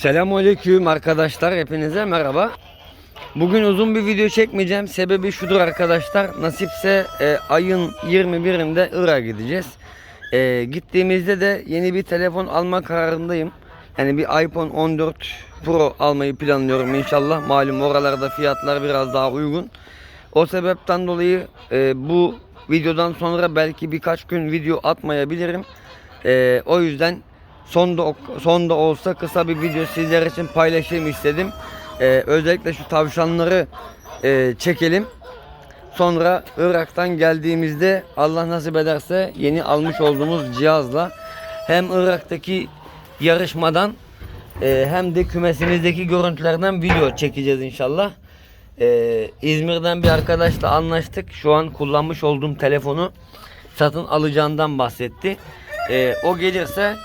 Selamünaleyküm arkadaşlar hepinize merhaba. Bugün uzun bir video çekmeyeceğim. Sebebi şudur arkadaşlar. Nasipse e, ayın 21'inde Irak'a gideceğiz. E, gittiğimizde de yeni bir telefon alma kararındayım. Yani bir iPhone 14 Pro almayı planlıyorum inşallah. Malum oralarda fiyatlar biraz daha uygun. O sebepten dolayı e, bu videodan sonra belki birkaç gün video atmayabilirim. E, o yüzden sonda sonda olsa kısa bir video sizler için paylaşayım istedim. E, özellikle şu tavşanları e, çekelim. Sonra Irak'tan geldiğimizde Allah nasip ederse yeni almış olduğumuz cihazla hem Irak'taki yarışmadan e, hem de kümesimizdeki görüntülerden video çekeceğiz inşallah. E, İzmir'den bir arkadaşla anlaştık. Şu an kullanmış olduğum telefonu satın alacağından bahsetti. E, o gelirse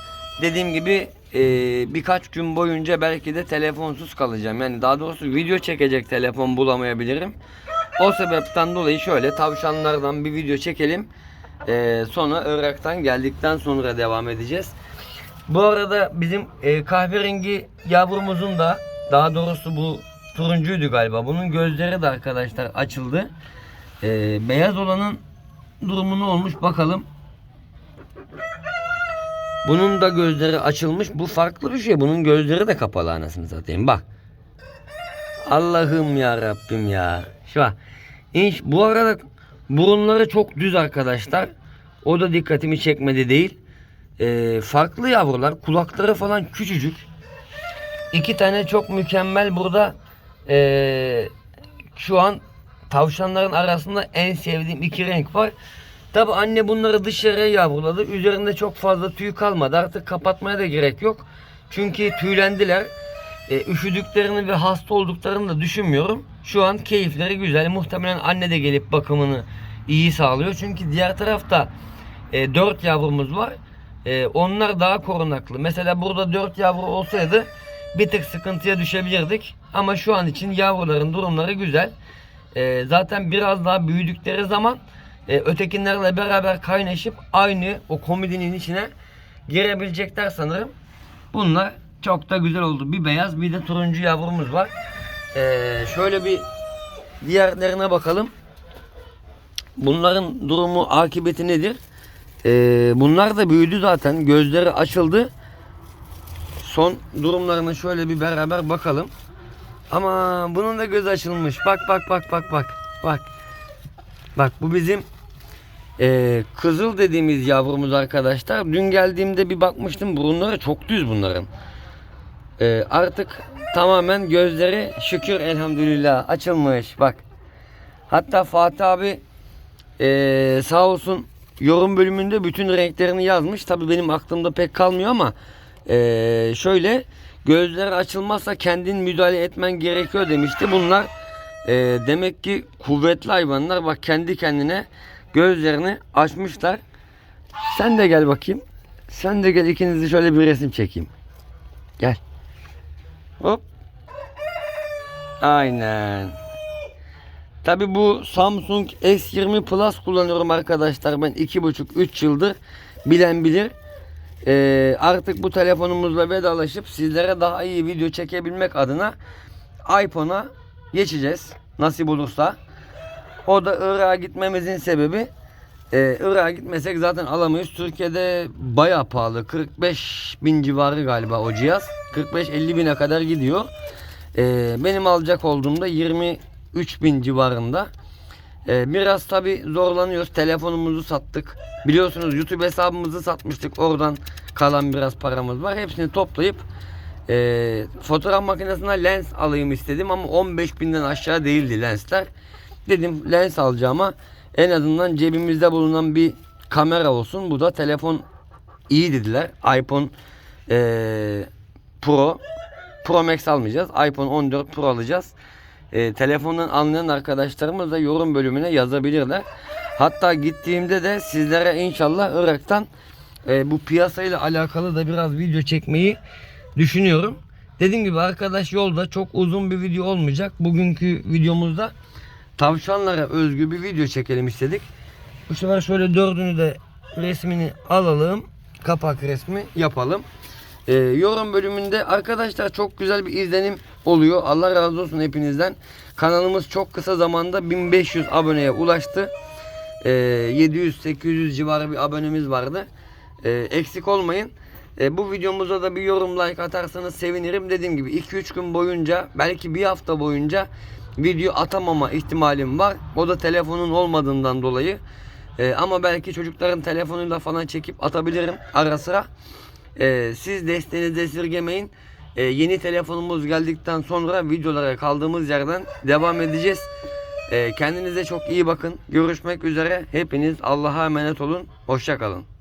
dediğim gibi e, birkaç gün boyunca belki de telefonsuz kalacağım. Yani daha doğrusu video çekecek telefon bulamayabilirim. O sebepten dolayı şöyle tavşanlardan bir video çekelim. E, sonra Irak'tan geldikten sonra devam edeceğiz. Bu arada bizim e, kahverengi yavrumuzun da daha doğrusu bu turuncuydu galiba. Bunun gözleri de arkadaşlar açıldı. E, beyaz olanın durumu ne olmuş bakalım. Bunun da gözleri açılmış. Bu farklı bir şey. Bunun gözleri de kapalı anasını satayım. Bak. Allah'ım ya Rabbim ya. Şu an. İnş, bu arada burunları çok düz arkadaşlar. O da dikkatimi çekmedi değil. Ee, farklı yavrular. Kulakları falan küçücük. İki tane çok mükemmel burada ee, şu an tavşanların arasında en sevdiğim iki renk var. Tabi anne bunları dışarıya yavruladı. Üzerinde çok fazla tüy kalmadı. Artık kapatmaya da gerek yok. Çünkü tüylendiler. E, üşüdüklerini ve hasta olduklarını da düşünmüyorum. Şu an keyifleri güzel. Muhtemelen anne de gelip bakımını iyi sağlıyor. Çünkü diğer tarafta e, 4 yavrumuz var. E, onlar daha korunaklı. Mesela burada 4 yavru olsaydı bir tık sıkıntıya düşebilirdik. Ama şu an için yavruların durumları güzel. E, zaten biraz daha büyüdükleri zaman e, ötekinlerle beraber kaynaşıp aynı o komedinin içine girebilecekler sanırım. Bunlar çok da güzel oldu. Bir beyaz bir de turuncu yavrumuz var. E, şöyle bir diğerlerine bakalım. Bunların durumu akıbeti nedir? E, bunlar da büyüdü zaten. Gözleri açıldı. Son durumlarına şöyle bir beraber bakalım. Ama bunun da gözü açılmış. Bak bak bak bak bak. Bak. Bak bu bizim e, kızıl dediğimiz yavrumuz arkadaşlar. Dün geldiğimde bir bakmıştım burunları çok düz bunların. E, artık tamamen gözleri şükür elhamdülillah açılmış. Bak. Hatta Fatih abi e, sağ olsun yorum bölümünde bütün renklerini yazmış. Tabi benim aklımda pek kalmıyor ama e, şöyle gözler açılmazsa kendin müdahale etmen gerekiyor demişti. Bunlar e, demek ki kuvvetli hayvanlar. Bak kendi kendine gözlerini açmışlar. Sen de gel bakayım. Sen de gel ikinizi şöyle bir resim çekeyim. Gel. Hop. Aynen. Tabi bu Samsung S20 Plus kullanıyorum arkadaşlar. Ben 2,5-3 yıldır bilen bilir. Ee, artık bu telefonumuzla vedalaşıp sizlere daha iyi video çekebilmek adına iPhone'a geçeceğiz. Nasip olursa. O da Irak'a gitmemizin sebebi e, Irak'a gitmesek zaten alamayız. Türkiye'de baya pahalı. 45 bin civarı galiba o cihaz. 45-50 bine kadar gidiyor. E, benim alacak olduğumda 23 bin civarında. E, biraz tabi zorlanıyoruz. Telefonumuzu sattık. Biliyorsunuz YouTube hesabımızı satmıştık. Oradan kalan biraz paramız var. Hepsini toplayıp e, fotoğraf makinesine lens alayım istedim ama 15 binden aşağı değildi lensler. Dedim lens alacağıma en azından cebimizde bulunan bir kamera olsun. Bu da telefon iyi dediler. iPhone e, Pro Pro Max almayacağız. iPhone 14 Pro alacağız. E, telefondan anlayan arkadaşlarımız da yorum bölümüne yazabilirler. Hatta gittiğimde de sizlere inşallah Irak'tan e, bu piyasayla alakalı da biraz video çekmeyi düşünüyorum. Dediğim gibi arkadaş yolda çok uzun bir video olmayacak. Bugünkü videomuzda tavşanlara özgü bir video çekelim istedik. Bu sefer şöyle dördünü de resmini alalım. Kapak resmi yapalım. Ee, yorum bölümünde arkadaşlar çok güzel bir izlenim oluyor. Allah razı olsun hepinizden. Kanalımız çok kısa zamanda 1500 aboneye ulaştı. Ee, 700-800 civarı bir abonemiz vardı. Ee, eksik olmayın. Ee, bu videomuza da bir yorum like atarsanız sevinirim. Dediğim gibi 2-3 gün boyunca belki bir hafta boyunca video atamama ihtimalim var. O da telefonun olmadığından dolayı. Ee, ama belki çocukların telefonuyla falan çekip atabilirim ara sıra. Ee, siz desteğinizi esirgemeyin. Ee, yeni telefonumuz geldikten sonra videolara kaldığımız yerden devam edeceğiz. Ee, kendinize çok iyi bakın. Görüşmek üzere. Hepiniz Allah'a emanet olun. Hoşça kalın.